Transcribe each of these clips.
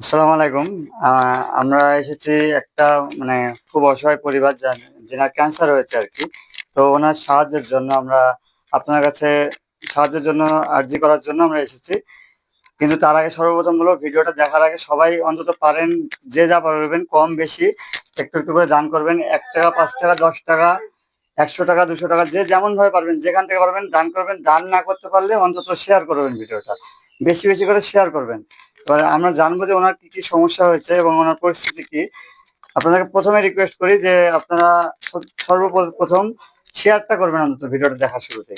আসসালামু আলাইকুম। আমরা এসেছি একটা মানে খুব অসহায় পরিবার যেনার ক্যান্সার হয়েছে আর কি তো ওনার সাহায্যের জন্য আমরা আপনার কাছে সাহায্যের জন্য আর্জি করার জন্য আমরা এসেছি। কিন্তু তার আগে সর্বপ্রথম হলো ভিডিওটা দেখার আগে সবাই অন্তত পারেন, যে যা পারবেন, কম বেশি একটু একটু করে দান করবেন। এক টাকা, পাঁচ টাকা, দশ টাকা, একশো টাকা, দুশো টাকা, যে যেমন ভাবে পারবেন, যেখান থেকে পারবেন দান করবেন। দান না করতে পারলে অন্তত শেয়ার করবেন ভিডিওটা। বেশি বেশি করে শেয়ার করবেন। এবার আমরা জানব যে ওনার কি কি সমস্যা হয়েছে এবং ওনার পরিস্থিতি কি। আপনাদেরকে প্রথমে রিকোয়েস্ট করি যে আপনারা সর্বপ্রথম শেয়ারটা করবেন অন্তত ভিডিওটা দেখা শুরুতে।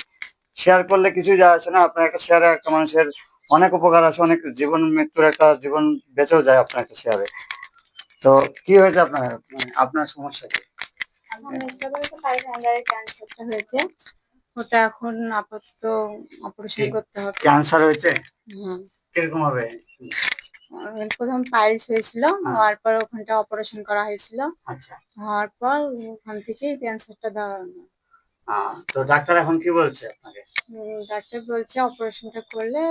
শেয়ার করলে কিছুই যায় আসে না, আপনার একটা শেয়ারে একটা মানুষের অনেক উপকার আছে অনেক জীবন, মৃত্যুর একটা জীবন বেঁচেও যায় আপনার একটা শেয়ারে তো কি হয়েছে আপনার মানে আপনার সমস্যা কি? হয়েছে। ওটা এখন আপাতত অপারেশন করতে হবে। ক্যান্সার হয়েছে? হুম। কীরকম হবে? প্রথম পাইলস হয়েছিল হ্যাঁ। হওয়ার পর ওখানটা অপারেশন করা হয়েছিল। আচ্ছা। হওয়ার পর ওখান থেকেই ক্যান্সারটা হলো। তো ডাক্তার এখন কি বলছে আপনাকে? ডাক্তার বলছে অপারেশনটা করলে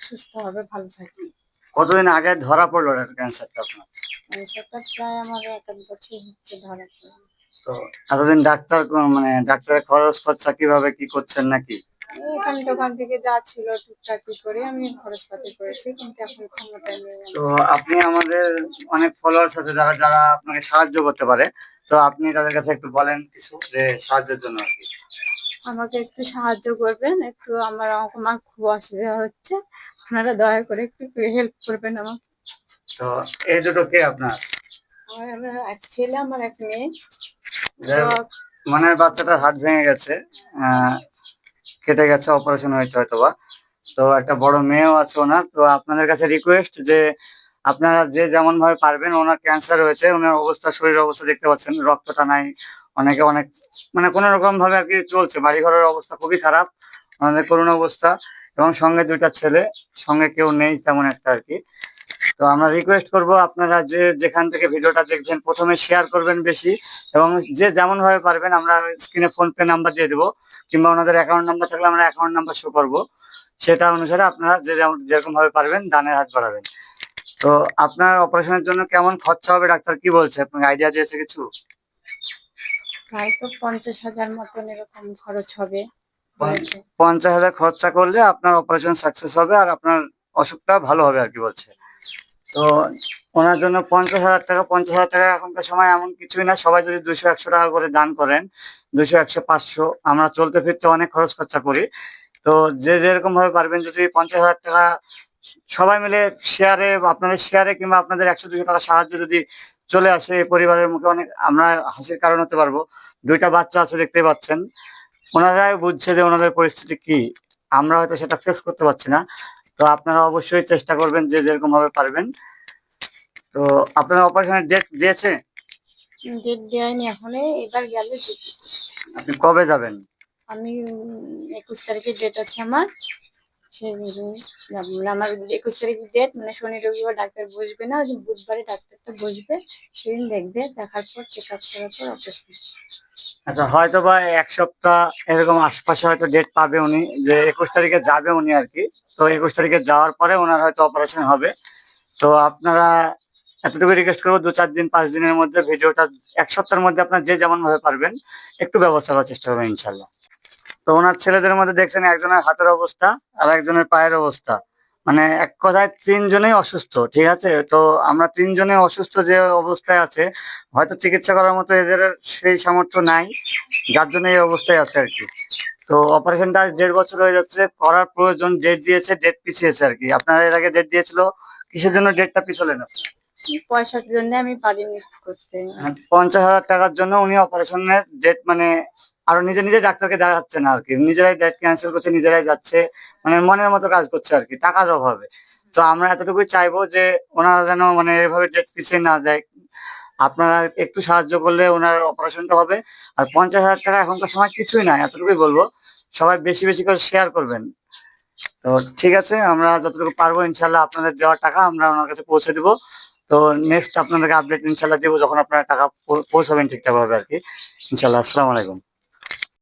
সুস্থ হবে ভালো থাকবে। কতদিন আগে ধরা পড়ল ক্যান্সারটা আপনার? ক্যান্সারটা প্রায় আমার এক বছর হচ্ছে ধরা পড়া। তো এতদিন ডাক্তার মানে ডাক্তারের খরচ খরচা কীভাবে কি করছেন নাকি? এখান দোকান থেকে যা ছিল টুকটাক করে আমি খরচপাতি করেছি কিন্তু এখন ক্ষমতা নেই তো আপনি আমাদের অনেক ফলোয়ার্স আছে যারা যারা আপনাকে সাহায্য করতে পারে। তো আপনি তাদের কাছে একটু বলেন কিছু যে সাহায্যের জন্য আর কি। আমাকে একটু সাহায্য করবেন একটু আমার আমার খুব অসুবিধা হচ্ছে। আপনারা দয়া করে একটু হেল্প করবেন আমাকে। তো এই দুটো কে আপনার? আমার এক ছেলে আমার এক মেয়ে। মানে বাচ্চাটার হাত ভেঙে গেছে কেটে গেছে অপারেশন হয়েছে হয়তোবা। তো একটা বড় মেয়েও আছে ওনার। তো আপনাদের কাছে রিকোয়েস্ট যে আপনারা যে যেমন ভাবে পারবেন, ওনার ক্যান্সার হয়েছে, ওনার অবস্থা, শরীরের অবস্থা দেখতে পাচ্ছেন। রক্তটা নাই, অনেকে অনেক মানে কোনো রকম ভাবে আর কি চলছে। বাড়ি ঘরের অবস্থা খুবই খারাপ, ওনাদের করুণ অবস্থা। এবং সঙ্গে দুইটা ছেলে, সঙ্গে কেউ নেই তেমন একটা আর কি। তো আমরা রিকোয়েস্ট করব আপনারা যে যেখান থেকে ভিডিওটা দেখবেন প্রথমে শেয়ার করবেন বেশি এবং যে যেমন ভাবে পারবেন আমরা স্ক্রিনে ফোন পে নাম্বার দিয়ে দেবো কিংবা ওনাদের অ্যাকাউন্ট নাম্বার থাকলে আমরা অ্যাকাউন্ট নাম্বার শো করব। সেটা অনুসারে আপনারা যে যেমন যেরকম ভাবে পারবেন দানের হাত বাড়াবেন। তো আপনার অপারেশনের জন্য কেমন খরচা হবে? ডাক্তার কি বলছে? আপনাকে আইডিয়া দিয়েছে কিছু? হয়তো পঞ্চাশ হাজার মতন এরকম খরচ হবে। পঞ্চাশ হাজার খরচা করলে আপনার অপারেশন সাকসেস হবে আর আপনার অসুখটা ভালো হবে আর কি বলছে। তো ওনার জন্য পঞ্চাশ হাজার টাকা, পঞ্চাশ হাজার টাকা এখনকার সময় এমন কিছুই না। সবাই যদি দুশো, একশো টাকা করে দান করেন, দুশো, একশো, পাঁচশো, আমরা চলতে ফিরতে অনেক খরচ খরচা করি। তো যে যেরকম ভাবে পারবেন, যদি পঞ্চাশ হাজার টাকা সবাই মিলে শেয়ারে আপনাদের শেয়ারে কিংবা আপনাদের একশো, দুশো টাকা সাহায্য যদি চলে আসে, এই পরিবারের মুখে অনেক আমরা হাসির কারণ হতে পারব। দুইটা বাচ্চা আছে, দেখতেই পাচ্ছেন। ওনারাই বুঝছে যে ওনাদের পরিস্থিতি কি। আমরা হয়তো সেটা ফেস করতে পারছি না। তো আপনারা অবশ্যই চেষ্টা করবেন যে যেরকম ভাবে পারবেন। তো আপনারা অপারেশনের ডেট দিয়েছে? ডেট দেয়নি এখনও এবার গেলে। আপনি কবে যাবেন? আমি একুশ তারিখে ডেট আছে আমার। একুশ তারিখের ডেট মানে শনি, রবিবার ডাক্তার বসবে না বুধবারে ডাক্তারটা বসবে দেখার পর চেক আপ আচ্ছা হয়তো বা এক সপ্তাহ এরকম আশপাশে হয়তো ডেট পাবে উনি, যে একুশ তারিখে যাবে উনি আর কি। তো একুশ তারিখে যাওয়ার পরে ওনার হয়তো অপারেশন হবে। তো আপনারা এতটুকু রিকোয়েস্ট করব, দু চার দিন, পাঁচ দিনের মধ্যে ভিডিওটা, এক সপ্তাহের মধ্যে আপনার যে যেমন ভাবে পারবেন, একটু ব্যবস্থা করার চেষ্টা করবেন ইনশাল্লাহ তো ওনার ছেলেদের মধ্যে দেখছেন একজনের হাতের অবস্থা আর একজনের পায়ের অবস্থা। মানে এক কথায় তিনজনেই অসুস্থ, ঠিক আছে? তো আমরা তিনজনে অসুস্থ যে অবস্থায় আছে, হয়তো চিকিৎসা করার মতো এদের সেই সামর্থ্য নাই, যার জন্য এই অবস্থায় আছে আর কি। তো অপারেশনটা আজ দেড় বছর হয়ে যাচ্ছে, করার প্রয়োজন ডেট দিয়েছে ডেট পিছিয়েছে আর কি। আপনারা এর আগে ডেট দিয়েছিল, কিসের জন্য ডেটটা পিছলেন? পয়সার জন্য আমি পারিনি করতে। মানে পঞ্চাশ হাজার টাকার জন্য উনি অপারেশনের ডেট মানে আরও নিজে নিজে ডাক্তারকে দেখাচ্ছে না আর কি। নিজেরাই ডেট ক্যান্সেল করছে, নিজেরাই যাচ্ছে মানে মনের মতো কাজ করছে আর কি, টাকার অভাবে। তো আমরা এতটুকুই চাইব যে ওনারা যেন মানে এভাবে ডেট পিছিয়ে না দেয়। আপনারা একটু সাহায্য করলে ওনার অপারেশনটা হবে। আর পঞ্চাশ হাজার টাকা এখনকার সময় কিছুই না এতটুকুই বলব। সবাই বেশি বেশি করে শেয়ার করবেন। তো ঠিক আছে, আমরা যতটুকু পারব ইনশাল্লাহ আপনাদের দেওয়ার টাকা আমরা ওনার কাছে পৌঁছে দিব। তো নেক্সট আপনাদেরকে আপডেট ইনশাল্লাহ দেবো যখন আপনারা টাকা পৌঁছাবেন ঠিকঠাকভাবে আর কি। ইনশাল্লাহ আসসালামু আলাইকুম।